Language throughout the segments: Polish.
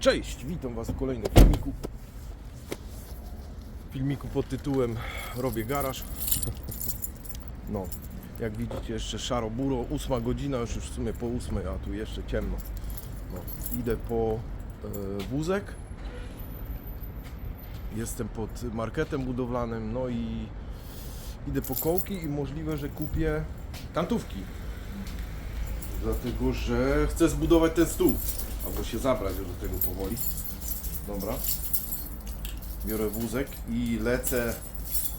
Cześć, witam Was w kolejnym filmiku. Filmiku pod tytułem Robię garaż. No, jak widzicie jeszcze szaro buro, ósma godzina, już, już w sumie po ósmej, a tu jeszcze ciemno. No, idę po e, wózek. Jestem pod marketem budowlanym, no i idę po kołki i możliwe, że kupię kantówki. Dlatego, że chcę zbudować ten stół. Albo się zabrać już do tego powoli. Dobra. Biorę wózek i lecę.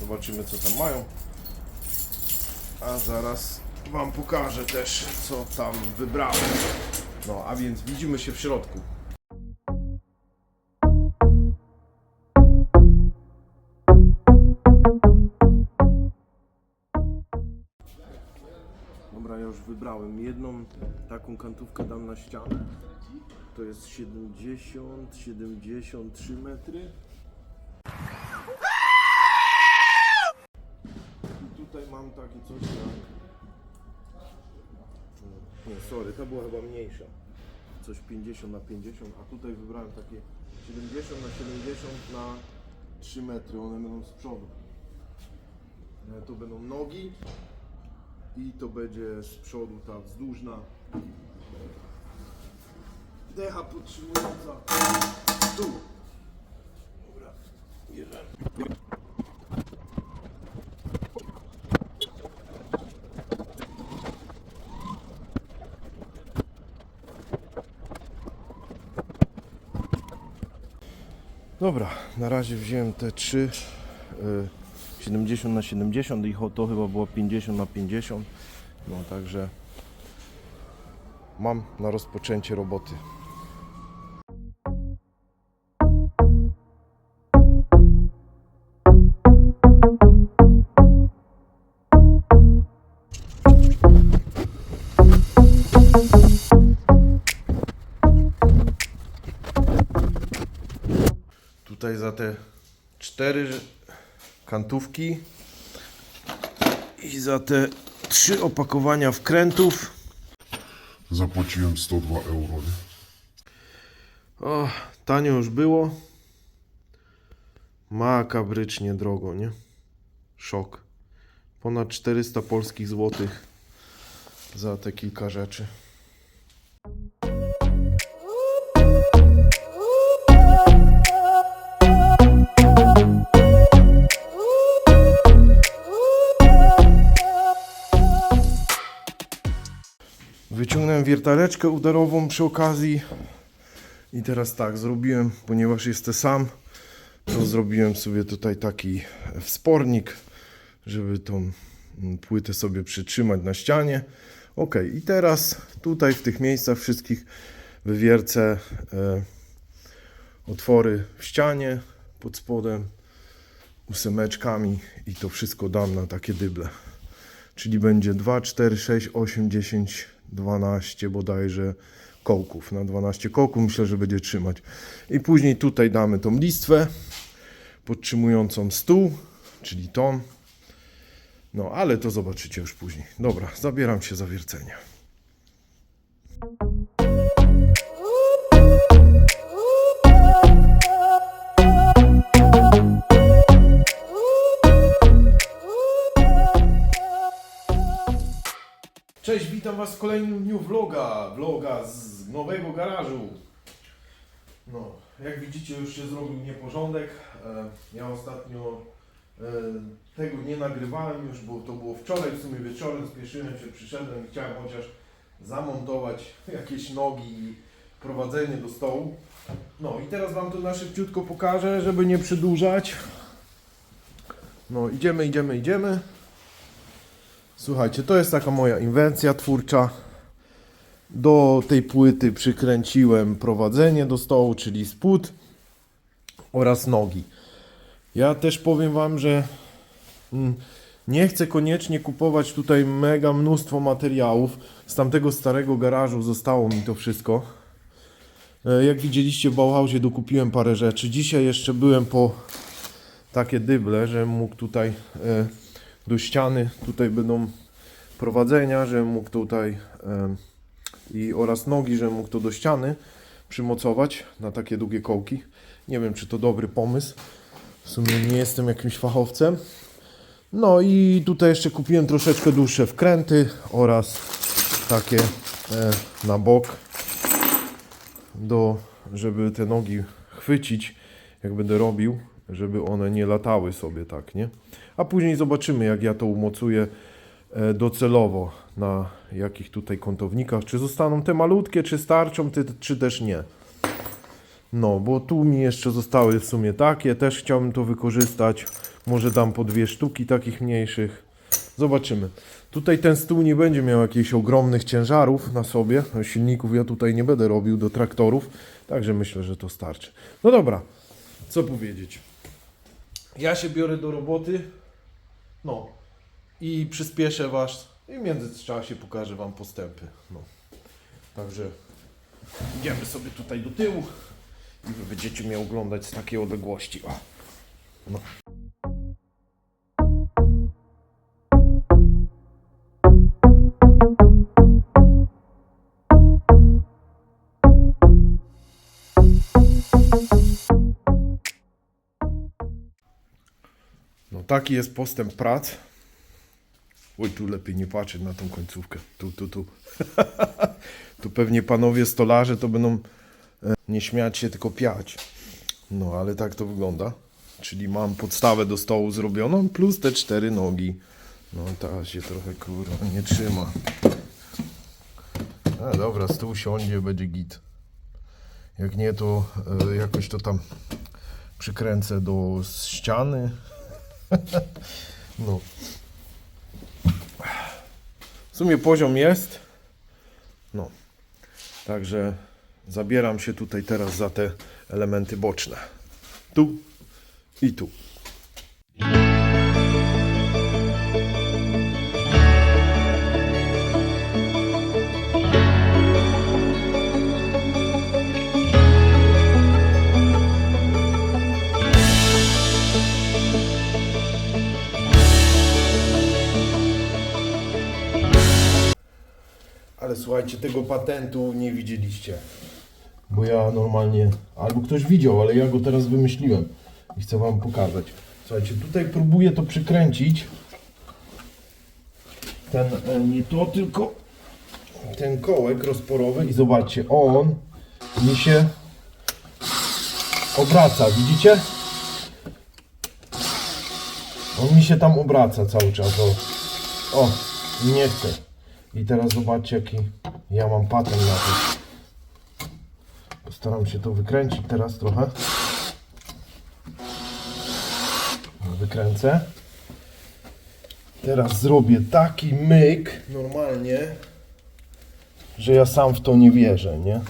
Zobaczymy co tam mają. A zaraz Wam pokażę też co tam wybrałem. No, a więc widzimy się w środku. Dobra, ja już wybrałem. Jedną taką kantówkę dam na ścianę. To jest 70, 73 metry. I tutaj mam takie coś jak... Nie, sorry, ta była chyba mniejsza. Coś 50 na 50, a tutaj wybrałem takie 70 na 70 na 3 metry. One będą z przodu. E, To będą nogi i to będzie z przodu ta wzdłużna decha podtrzymująca tu. Dobra. Dobra, na razie wziąłem te trzy y, 70 na 70 i to chyba było 50 na 50. No także mam na rozpoczęcie roboty. Kantówki i za te trzy opakowania wkrętów Zapłaciłem 102 euro. Nie? O, tanio już było. Makabrycznie drogo, nie? Szok. Ponad 400 polskich złotych za te kilka rzeczy. Wiertareczkę udarową przy okazji. I teraz tak, zrobiłem, ponieważ jestem sam, to zrobiłem sobie tutaj taki wspornik, żeby tą płytę sobie przytrzymać na ścianie. Ok, i teraz tutaj w tych miejscach wszystkich wywiercę e, otwory w ścianie pod spodem ósemeczkami i to wszystko dam na takie dyble. Czyli będzie 2, 4, 6, 8, 10, 12 bodajże kołków. Na 12 kołków myślę, że będzie trzymać. I później tutaj damy tą listwę podtrzymującą stół, czyli tą. No, ale to zobaczycie już później. Dobra, zabieram się za wiercenie. Cześć, witam Was w kolejnym dniu vloga, vloga z nowego garażu. No, jak widzicie już się zrobił nieporządek. E, Ja ostatnio e, tego nie nagrywałem już, bo to było wczoraj, w sumie wieczorem spieszyłem się, przyszedłem i chciałem chociaż zamontować jakieś nogi i prowadzenie do stołu. No i teraz Wam to na szybciutko pokażę, żeby nie przedłużać. No idziemy, idziemy, idziemy. Słuchajcie, to jest taka moja inwencja twórcza. Do tej płyty przykręciłem prowadzenie do stołu, czyli spód oraz nogi. Ja też powiem Wam, że mm, nie chcę koniecznie kupować tutaj mega mnóstwo materiałów. Z tamtego starego garażu zostało mi to wszystko. E, Jak widzieliście w Bauhausie dokupiłem parę rzeczy. Dzisiaj jeszcze byłem po takie dyble, że mógł tutaj e, do ściany, tutaj będą prowadzenia, że mógł tutaj i oraz nogi, że mógł to do ściany. przymocować na takie długie kołki. Nie wiem, czy to dobry pomysł. W sumie nie jestem jakimś fachowcem. No i tutaj jeszcze kupiłem troszeczkę dłuższe wkręty oraz takie e, na bok, do, żeby te nogi chwycić, jak będę robił, żeby one nie latały sobie tak, nie? A później zobaczymy, jak ja to umocuję e, docelowo na jakich tutaj kątownikach, czy zostaną te malutkie, czy starczą, czy też nie. No, bo tu mi jeszcze zostały w sumie takie, też chciałbym to wykorzystać. Może dam po dwie sztuki takich mniejszych. Zobaczymy. Tutaj ten stół nie będzie miał jakichś ogromnych ciężarów na sobie. Silników ja tutaj nie będę robił do traktorów, także myślę, że to starczy. No dobra, co powiedzieć. Ja się biorę do roboty. No i przyspieszę Was i w międzyczasie pokażę Wam postępy. No. Także idziemy sobie tutaj do tyłu i Wy będziecie mnie oglądać z takiej odległości. O. No. Taki jest postęp prac. Oj, tu lepiej nie patrzeć na tą końcówkę. Tu, tu, tu. tu pewnie panowie stolarze to będą e, nie śmiać się, tylko piać. No, ale tak to wygląda. Czyli mam podstawę do stołu zrobioną, plus te cztery nogi. No, ta się trochę kurwa nie trzyma. A dobra, stół siądzie, będzie git. Jak nie, to e, jakoś to tam przykręcę do ściany. no. W sumie poziom jest. No. Także zabieram się tutaj teraz za te elementy boczne. Tu i tu. Ale słuchajcie, tego patentu nie widzieliście. Bo ja normalnie, albo ktoś widział, ale ja go teraz wymyśliłem i chcę wam pokazać. Słuchajcie, tutaj próbuję to przykręcić. Ten, e, nie to, tylko ten kołek rozporowy i zobaczcie, on mi się obraca, widzicie? On mi się tam obraca cały czas, o. O, nie chce. I teraz zobaczcie jaki ja mam patent na to. Postaram się to wykręcić teraz trochę. Wykręcę. Teraz zrobię taki myk normalnie, że ja sam w to nie wierzę, nie?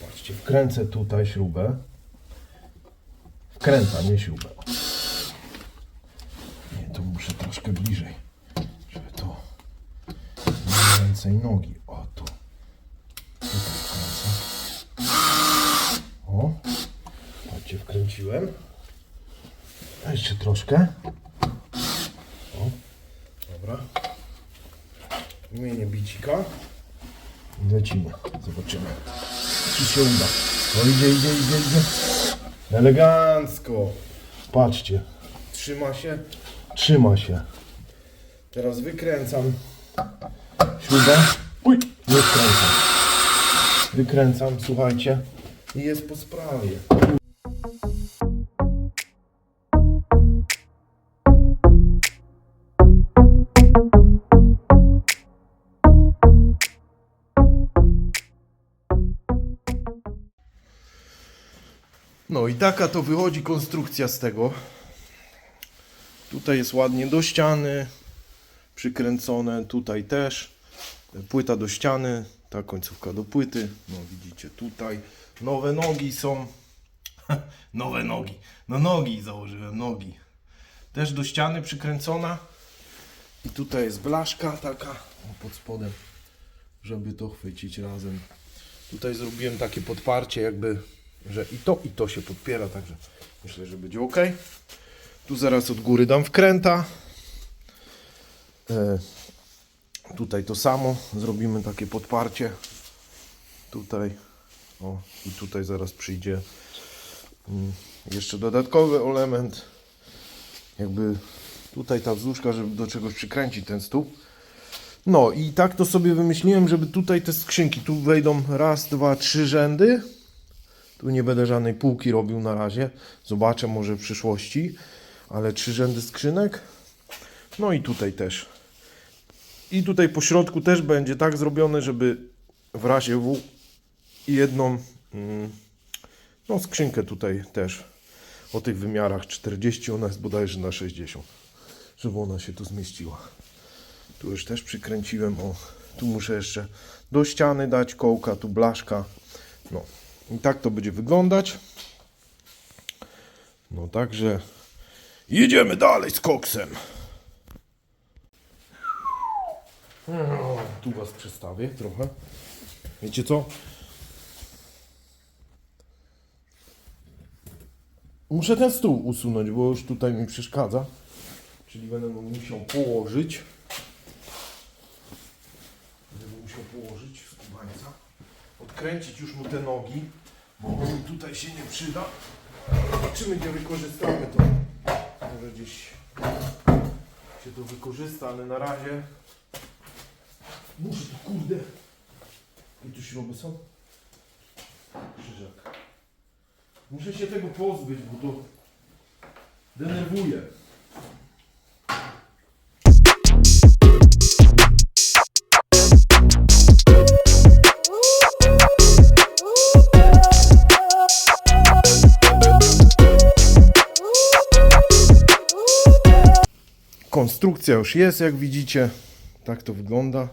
Patrzcie, wkręcę tutaj śrubę. Wkręcam, nie śrubę. Nie, to muszę troszkę bliżej, żeby to więcej nogi. O, tu. Tutaj wkręcę. O, patrzcie, wkręciłem. A jeszcze troszkę. O, dobra. Wymienię bicika. I lecimy. Zobaczymy, czy się uda. O, idzie, idzie, idzie, idzie. Elegancko. Patrzcie. Trzyma się. Trzyma się. Teraz wykręcam śrubę. Uj, nie wkręcam. Wykręcam, słuchajcie. I jest po sprawie. No i taka to wychodzi konstrukcja z tego. Tutaj jest ładnie do ściany przykręcone, tutaj też. Płyta do ściany, ta końcówka do płyty. No widzicie tutaj. Nowe nogi są. Nowe nogi. No nogi założyłem, nogi. Też do ściany przykręcona. I tutaj jest blaszka taka pod spodem, żeby to chwycić razem. Tutaj zrobiłem takie podparcie jakby, że i to i to się podpiera, także myślę, że będzie ok. Tu zaraz od góry dam wkręta. Tutaj to samo, zrobimy takie podparcie. Tutaj O, i tutaj zaraz przyjdzie mm, jeszcze dodatkowy element. Jakby tutaj ta wzdłużka, żeby do czegoś przykręcić ten stół. No i tak to sobie wymyśliłem, żeby tutaj te skrzynki, tu wejdą raz, dwa, trzy rzędy. Tu nie będę żadnej półki robił na razie. Zobaczę może w przyszłości. Ale trzy rzędy skrzynek. No i tutaj też. I tutaj po środku też będzie tak zrobione, żeby w razie W jedną mm, no skrzynkę tutaj też o tych wymiarach 40, ona jest bodajże na 60, żeby ona się tu zmieściła. Tu już też przykręciłem, o, tu muszę jeszcze do ściany dać kołka, tu blaszka. No i tak to będzie wyglądać. No także jedziemy dalej z koksem. No, tu was przestawię trochę. Wiecie co? Muszę ten stół usunąć, bo już tutaj mi przeszkadza. Czyli będę musiał położyć. Będę musiał położyć z kubańca. Odkręcić już mu te nogi, bo on tutaj się nie przyda. Zobaczymy gdzie wykorzystamy to. Może gdzieś się to wykorzysta, ale na razie muszę tu kurde. I tu śruby są? Krzyżak. Muszę się tego pozbyć, bo to denerwuje. Konstrukcja już jest, jak widzicie. Tak to wygląda.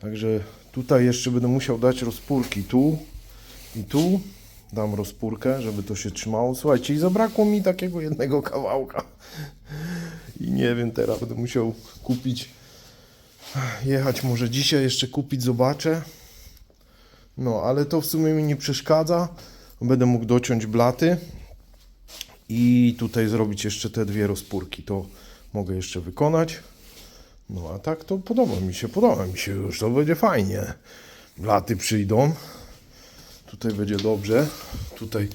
Także tutaj jeszcze będę musiał dać rozpórki tu i tu. Dam rozpórkę, żeby to się trzymało. Słuchajcie, i zabrakło mi takiego jednego kawałka. I nie wiem, teraz będę musiał kupić, jechać może dzisiaj jeszcze kupić, zobaczę. No, ale to w sumie mi nie przeszkadza. Będę mógł dociąć blaty i tutaj zrobić jeszcze te dwie rozpórki. To mogę jeszcze wykonać. No a tak to podoba mi się, podoba mi się już, to będzie fajnie. Blaty przyjdą. Tutaj będzie dobrze. Tutaj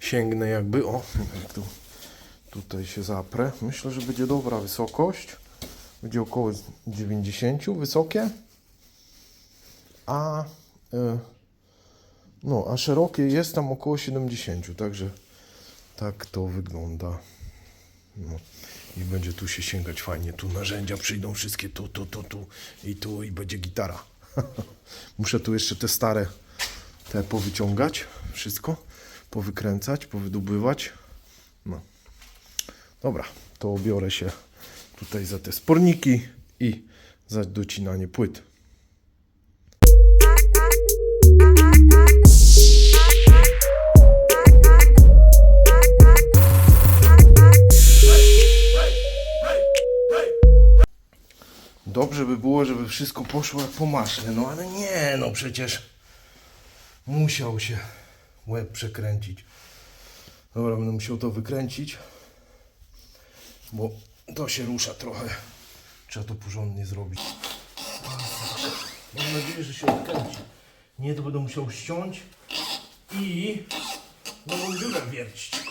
sięgnę jakby, o, jak tu, tutaj się zaprę. Myślę, że będzie dobra wysokość. Będzie około 90 wysokie. A y, no, a szerokie jest tam około 70, także tak to wygląda. No. I będzie tu się sięgać fajnie. Tu narzędzia przyjdą wszystkie tu, tu, tu, tu i tu i będzie gitara. Muszę tu jeszcze te stare te powyciągać. Wszystko. Powykręcać, powydobywać. No. Dobra, to biorę się tutaj za te sporniki i za docinanie płyt. Dobrze by było, żeby wszystko poszło jak po maśle, no ale nie, no przecież musiał się łeb przekręcić. Dobra, będę musiał to wykręcić, bo to się rusza trochę. Trzeba to porządnie zrobić. Mam nadzieję, że się odkręci. Nie, to będę musiał ściąć i nową dziurę wiercić.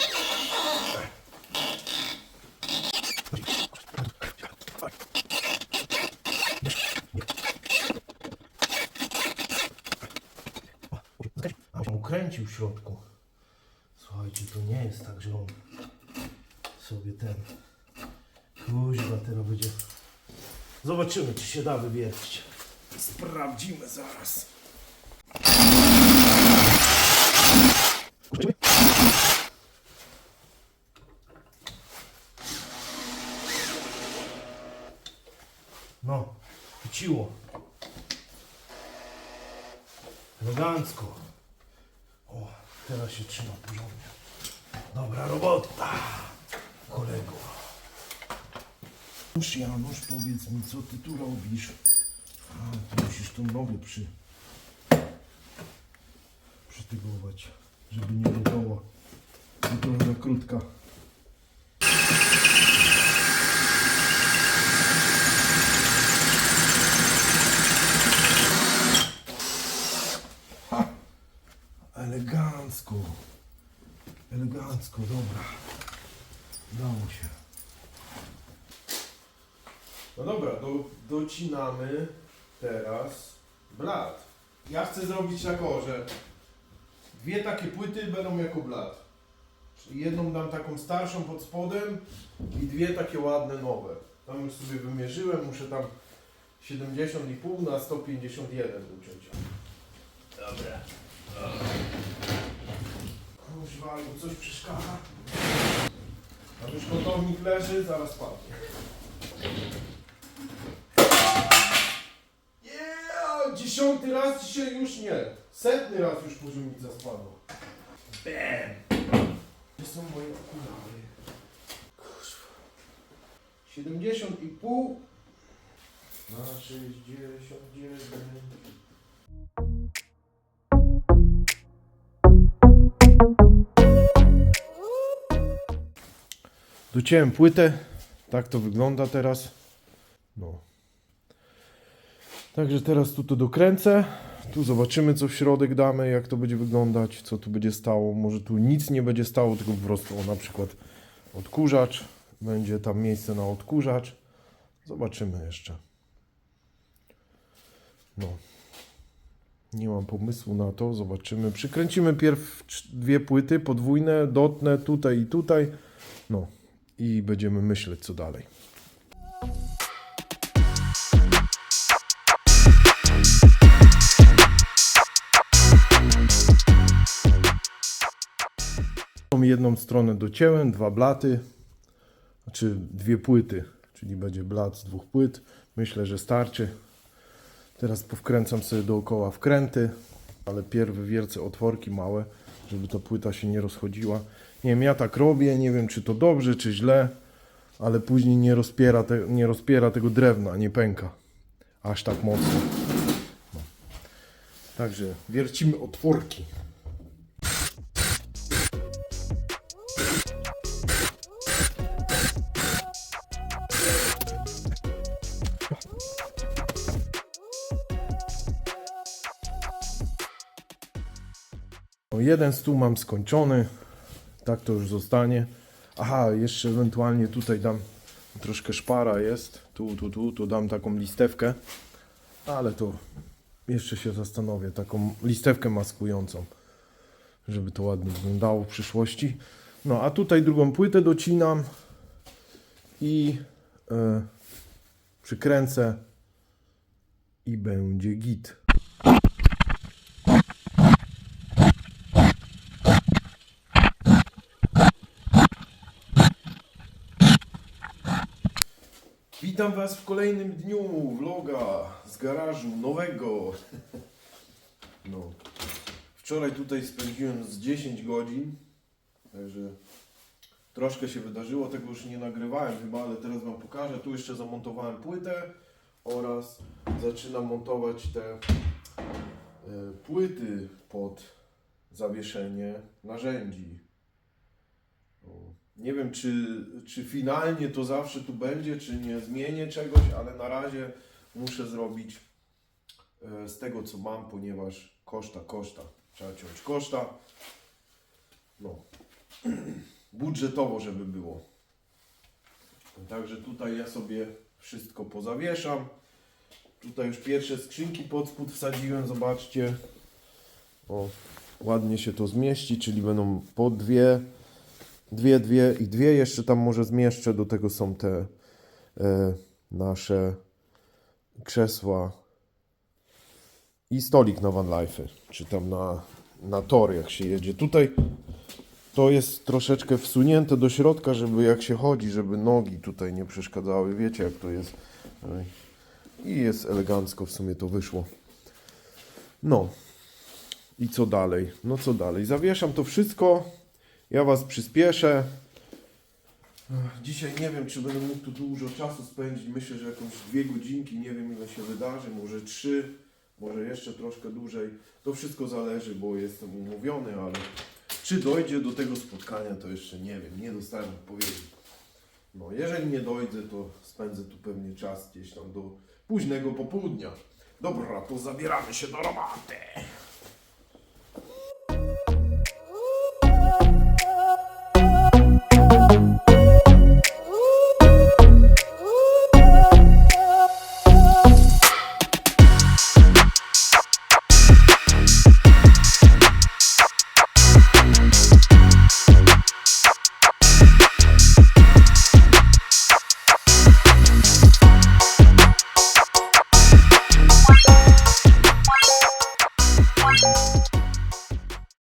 A w środku. Słuchajcie, to nie jest tak, że on sobie ten. Kuźwa, teraz będzie. Zobaczymy, czy się da wywiercić. Sprawdzimy zaraz. No, chwyciło. Elegancko. O, teraz się trzyma porządnie. Dobra robota, kolego. Janusz, Janusz, powiedz mi, co ty tu robisz? A, ty musisz tą nogę przy... przytygować, żeby nie. Bo trochę za krótka. elegancko. Elegancko, dobra. Udało się. No dobra, do, docinamy teraz blat. Ja chcę zrobić tak, o, że dwie takie płyty będą jako blat. Czyli jedną dam taką starszą pod spodem i dwie takie ładne nowe. Tam już sobie wymierzyłem, muszę tam 70,5 na 151 uciąć. Dobra. Kuźwa, albo coś przeszkadza. A już kotownik leży, zaraz padnie. Dziesiąty raz dzisiaj już nie. Setny raz już poziomica spadła. Bam! Gdzie są moje okulary? Kurwa. 70,5 na 69. Dociąłem płytę. Tak to wygląda teraz. No. Także teraz tu to dokręcę. Tu zobaczymy co w środek damy, jak to będzie wyglądać, co tu będzie stało. Może tu nic nie będzie stało, tylko po prostu o na przykład odkurzacz. Będzie tam miejsce na odkurzacz. Zobaczymy jeszcze. No. Nie mam pomysłu na to, zobaczymy. Przykręcimy pierw dwie płyty podwójne, dotnę tutaj i tutaj. No i będziemy myśleć co dalej. Jedną stronę docięłem, dwa blaty, znaczy dwie płyty, czyli będzie blat z dwóch płyt. Myślę, że starczy. Teraz powkręcam sobie dookoła wkręty, ale pierw wiercę otworki małe, żeby ta płyta się nie rozchodziła. Nie wiem, ja tak robię, nie wiem czy to dobrze, czy źle, ale później nie rozpiera, te, nie rozpiera tego drewna, nie pęka. Aż tak mocno. No. Także wiercimy otworki. No, jeden stół mam skończony. Tak to już zostanie. Aha, jeszcze ewentualnie tutaj dam troszkę szpara jest. Tu, tu, tu, tu dam taką listewkę. Ale to jeszcze się zastanowię. Taką listewkę maskującą. Żeby to ładnie wyglądało w przyszłości. No a tutaj drugą płytę docinam. I e, przykręcę. I będzie git. Witam Was w kolejnym dniu vloga z garażu nowego. No. Wczoraj tutaj spędziłem z 10 godzin, także troszkę się wydarzyło, tego już nie nagrywałem chyba, ale teraz Wam pokażę. Tu jeszcze zamontowałem płytę oraz zaczynam montować te e, płyty pod zawieszenie narzędzi. Nie wiem, czy, czy finalnie to zawsze tu będzie, czy nie zmienię czegoś, ale na razie muszę zrobić e, z tego, co mam, ponieważ koszta, koszta. Trzeba ciąć koszta. No. Budżetowo, żeby było. Także tutaj ja sobie wszystko pozawieszam. Tutaj już pierwsze skrzynki pod spód wsadziłem, zobaczcie. O, ładnie się to zmieści, czyli będą po dwie, dwie, dwie i dwie jeszcze tam może zmieszczę. Do tego są te e, nasze krzesła i stolik na van life, czy tam na, na tor jak się jedzie. Tutaj to jest troszeczkę wsunięte do środka, żeby jak się chodzi, żeby nogi tutaj nie przeszkadzały. Wiecie jak to jest. I jest elegancko w sumie to wyszło. No. I co dalej? No co dalej? Zawieszam to wszystko. Ja Was przyspieszę. Dzisiaj nie wiem, czy będę mógł tu dużo czasu spędzić. Myślę, że jakąś dwie godzinki, nie wiem ile się wydarzy, może trzy, może jeszcze troszkę dłużej. To wszystko zależy, bo jestem umówiony, ale czy dojdzie do tego spotkania, to jeszcze nie wiem. Nie dostałem odpowiedzi. No, jeżeli nie dojdę, to spędzę tu pewnie czas gdzieś tam do późnego popołudnia. Dobra, to zabieramy się do roboty.